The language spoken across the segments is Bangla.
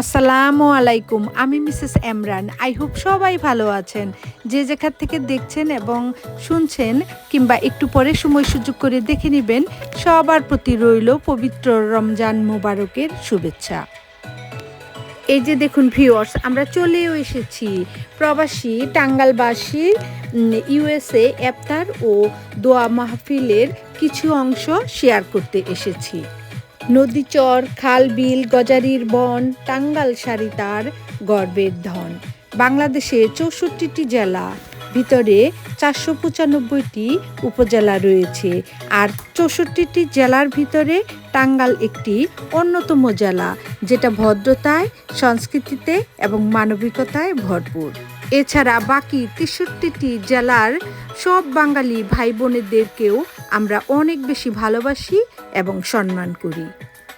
আসসালামু আলাইকুম, আমি মিসেস এমরান আই হোপ সবাই ভালো আছেন। যে যেখান থেকে দেখছেন এবং শুনছেন কিংবা একটু পরে সময় সুযোগ করে দেখে নেবেন, সবার প্রতি রইল পবিত্র রমজান মোবারকের শুভেচ্ছা। এই যে দেখুন ভিউয়ার্স আমরা চলেও এসেছি। প্রবাসী টাঙ্গালবাসী ইউএসএ এফতার ও দোয়া মাহফিলের কিছু অংশ শেয়ার করতে এসেছি। নদীচর খাল বিল, গজারির বন, টাঙ্গাল সারি তার গর্বের ধন। বাংলাদেশে চৌষট্টিটি জেলা, ভিতরে চারশো পঁচানব্বইটি উপজেলা রয়েছে আর চৌষট্টিটি জেলার ভিতরে টাঙ্গাল একটি অন্যতম জেলা, যেটা ভদ্রতায়, সংস্কৃতিতে এবং মানবিকতায় ভরপুর। এছাড়া বাকি তেষট্টিটি জেলার সব বাঙালি ভাই বোনেদেরকেও আমরা অনেক বেশি ভালোবাসি এবং সম্মান করি।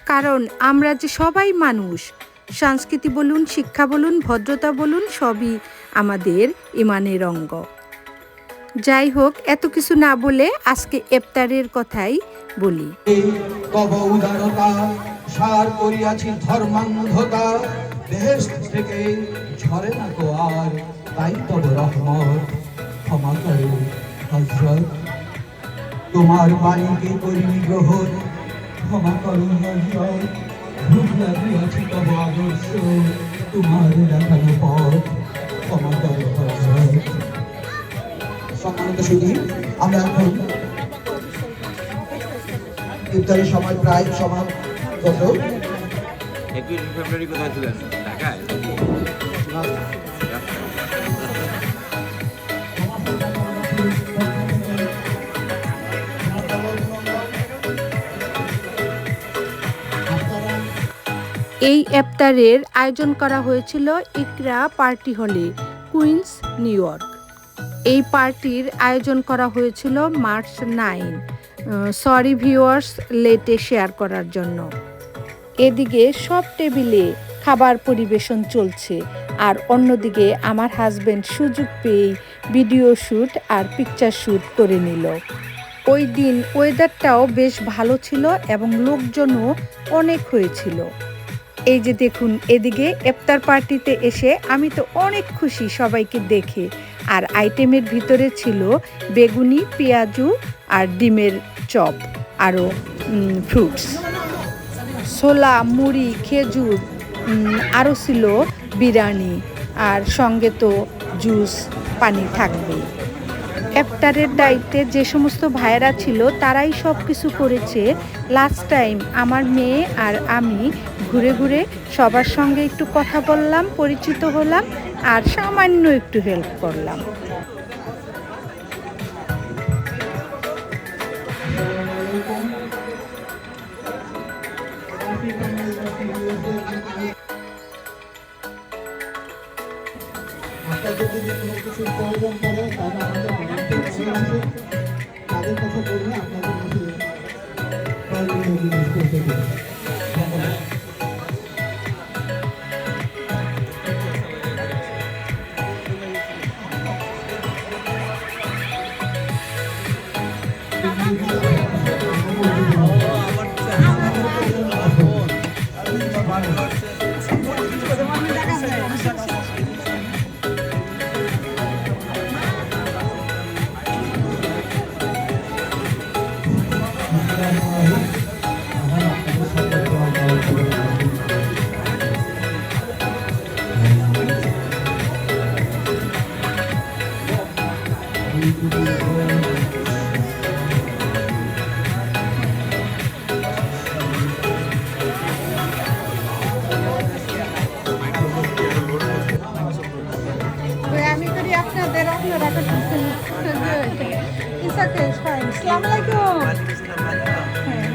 কারণ আমরা যে সবাই মানুষ, সংস্কৃতি বলুন, শিক্ষা বলুন, ভদ্রতা বলুন, সবই আমাদের ইমানের অঙ্গ। যাই হোক, এত কিছু না বলে আজকে ইফতারের কথাই বলি। ধর্মান্ধতা, দেশ থেকে ঝরে না তাই তব রহমত ক্ষমা করো হজরত তোমার বাণীকে করিনি গ্রহণ। ক্ষমা করো দিয়াছি তব আদর্শ। তোমার দেখানো পথ ক্ষমা করো সম্মানিত শুধু আমরা এখন ইফতারের সময় প্রায় সমাগত একুশ ফেব্রুয়ারি কোথায় ছিলেন? ঢাকায়? এই ইফতারের আয়োজন করা হয়েছিল ইকরা পার্টি হলে, কুইন্স, নিউ ইয়র্ক। এই পার্টির আয়োজন করা হয়েছিল মার্চ নাইন। সরি ভিউয়ার্স, লেটে শেয়ার করার জন্য। এদিকে সব টেবিলে খাবার পরিবেশন চলছে। আর অন্যদিকে আমার হাজব্যান্ড সুযোগ পেয়েই ভিডিও শ্যুট আর পিকচার শ্যুট করে নিল। ওই দিন ওয়েদারটাও বেশ ভালো ছিল এবং লোকজনও অনেক হয়েছিল। এই যে দেখুন, এদিকে এফতার পার্টিতে এসে আমি তো অনেক খুশি সবাইকে দেখে। আর আইটেমের ভিতরে ছিল বেগুনি, পেঁয়াজু আর ডিমের চপ আরও ফ্রুটস ছোলা, মুড়ি, খেজুর আরও ছিল বিরিয়ানি আর সঙ্গে তো জুস, পানি থাকবে। ইফতারের দায়িত্বে যে সমস্ত ভাইয়েরা ছিল তারাই সব কিছু করেছে। লাস্ট টাইম আমার মেয়ে আর আমি ঘুরে ঘুরে সবার সঙ্গে একটু কথা বললাম পরিচিত হলাম আর সামান্য একটু হেল্প করলাম। আমি your record system good. It's okay, it's fine. Assalamualaikum. Waalaikumsalam.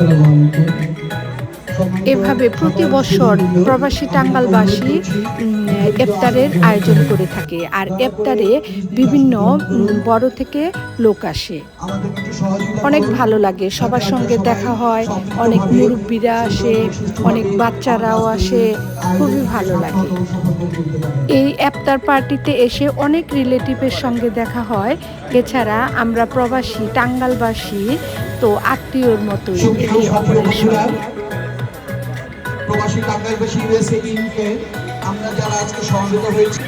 আসসালামু আলাইকুম সম্মানিত এভাবে প্রতি বছর প্রবাসী টাঙ্গালবাসী এফতারের আয়োজন করে থাকে। আর এফতারে বিভিন্ন বড় থেকে লোক আসে। অনেক ভালো লাগে। সবার সঙ্গে দেখা হয়। অনেক মুরব্বীরা আসে, অনেক বাচ্চারাও আসে। খুবই ভালো লাগে। এই ইফতার পার্টিতে এসে অনেক রিলেটিভের সঙ্গে দেখা হয়। এছাড়া আমরা প্রবাসী, টাঙ্গালবাসী তো আত্মীয়র মতোই প্রবাসী ইউএসএ টিমকে আমরা যারা আজকে হয়েছি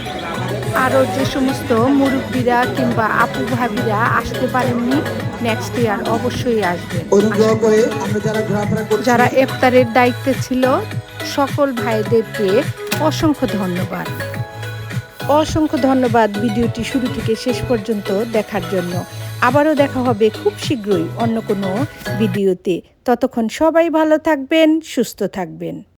আরও যে সমস্ত মুরব্বীরা কিংবা আপু ভাবিরা আসতে পারেননি নেক্সট ইয়ার অবশ্যই আসবেন অনুগ্রহ করে আমরা যারা ঘোরাফেরা করছি যারা ইফতারের দায়িত্বে ছিল সকল ভাইদেরকে অসংখ্য ধন্যবাদ। অসংখ্য ধন্যবাদ ভিডিওটি শুরু থেকে শেষ পর্যন্ত দেখার জন্য। আবারও দেখা হবে খুব শীঘ্রই অন্য কোনো ভিডিওতে। ততক্ষণ সবাই ভালো থাকবেন সুস্থ থাকবেন।